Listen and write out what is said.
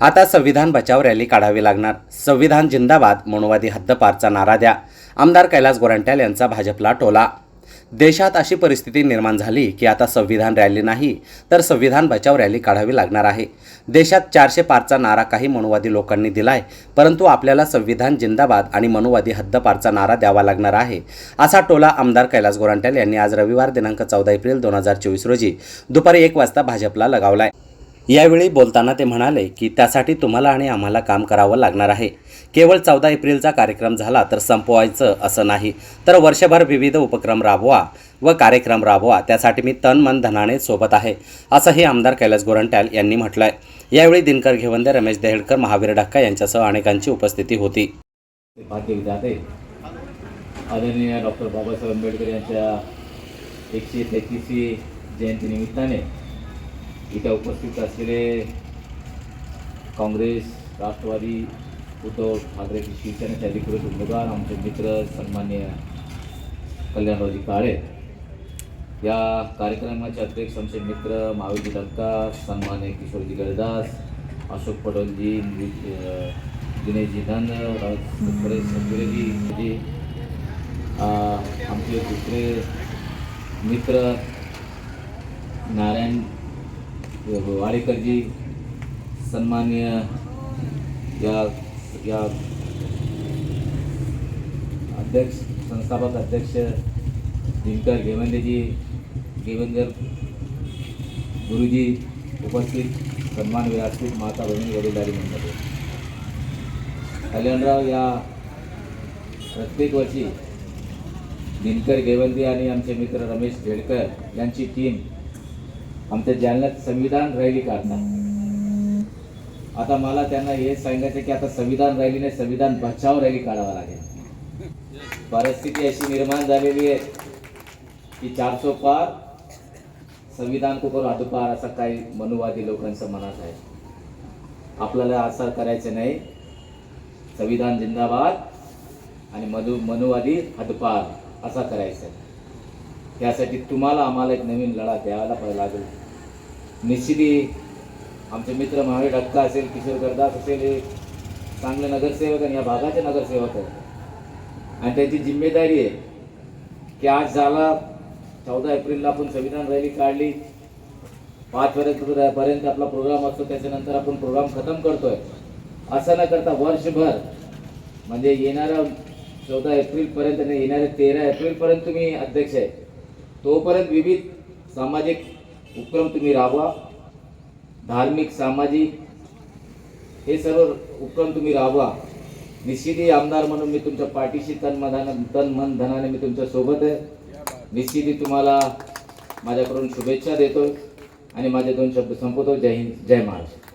आता संविधान बचाव रॅली काढावी लागणार. संविधान जिंदाबाद मनोवादी हद्दपारचा नारा द्या. आमदार कैलास गोरंट्याल यांचा भाजपला टोला. देशात अशी परिस्थिती निर्माण झाली की आता संविधान रॅली नाही तर संविधान बचाव रॅली काढावी लागणार आहे. देशात चारशे पारचा नारा काही मनुवादी लोकांनी दिलाय परंतु आपल्याला संविधान जिंदाबाद आणि मनुवादी हद्दपारचा नारा द्यावा लागणार आहे असा टोला आमदार कैलास गोरंट्याल यांनी आज रविवार दिनांक चौदा एप्रिल दोन हजार चोवीस रोजी दुपारी एक वाजता भाजपला लगावलाय. यावेळी बोलताना ते म्हणाले की त्यासाठी तुम्हाला आणि आम्हाला काम करावं लागणार आहे. केवळ चौदा एप्रिलचा कार्यक्रम झाला तर संपवायचं असं नाही. तर वर्षभर विविध उपक्रम राबवा व कार्यक्रम राबवा. त्यासाठी मी तन मन धनाने सोबत आहे असंही आमदार कैलास गोरंट्याल यांनी म्हटलं आहे यावेळी दिनकर घेवंदे रमेश देहडकर महावीर ढक्का यांच्यासह अनेकांची उपस्थिती होती. आदरणीय डॉक्टर बाबासाहेब आंबेडकर यांच्या एकशे तेहतीसवी जयंतीनिमित्ताने इथे उपस्थित असलेले काँग्रेस राष्ट्रवादी उद्धव ठाकरेची शिवसेनेचे अधिकृत उमेदवार आमचे मित्र सन्मान्य कल्याणरावजी काळे. या कार्यक्रमाचे अध्यक्ष आमचे मित्र महावीरजी धक्का सन्मान्य किशोरजी गळदास अशोक पडोलजी दिनेशजी धन सुरेश आमचे दुसरे मित्र नारायण वाडेकरजी सन्मान्य या या अध्यक्ष संस्थापक अध्यक्ष दिनकर घेवंदेजी घेवंदर गुरुजी उपस्थित सन्मान व्यासपीठ माता बहिणी वडीलधारी मंडळी. कल्याणराव या प्रत्येक वर्षी दिनकर घेवंदी आणि आमचे मित्र रमेश खेडकर यांची टीम आमच्या जालन्यात संविधान रॅली काढतात आता मला त्यांना हे सांगायचं की आता संविधान रॅली नाही संविधान बचाव रॅली काढावा लागेल. परिस्थिती अशी निर्माण झालेली आहे की चारसो पार संविधान को करू पार असं काही मनुवादी लोकांचं मनात आहे. आपल्याला असं करायचं नाही. संविधान जिंदाबाद आणि मधु मनुवादी हद्दपार असा करायचा आहे. त्यासाठी तुम्हाला आम्हाला एक नवीन लढा द्यायला पाहिजे लागेल. निश्चिती आमचे मित्र महावीर डक्का असेल किशोर गरदास असेल हे चांगले नगरसेवक आणि या भागाचे नगरसेवक आहेत. आणि त्यांची जिम्मेदारी आहे की आज झाला चौदा एप्रिलला आपण संविधान रॅली काढली. पाच पर्यंत आपला प्रोग्राम असतो त्याच्यानंतर आपण प्रोग्राम खतम करतोय. असं न करता वर्षभर म्हणजे येणारा चौदा एप्रिलपर्यंत नाही येणाऱ्या तेरा एप्रिलपर्यंत तुम्ही अध्यक्ष आहे. तोपर्यंत विविध सामाजिक उपक्रम तुम्ही राबवा. धार्मिक सामाजिक हे सर्व उपक्रम तुम्ही राबवा. निश्चितही आमदार म्हणून मी तुमच्या पाठीशी तन मधानं तन मन धनाने मी तुमच्यासोबत आहे. निश्चितही तुम्हाला माझ्याकडून शुभेच्छा देतो आणि माझे दोन शब्द संपवतो. जय हिंद जय महाराष्ट्र.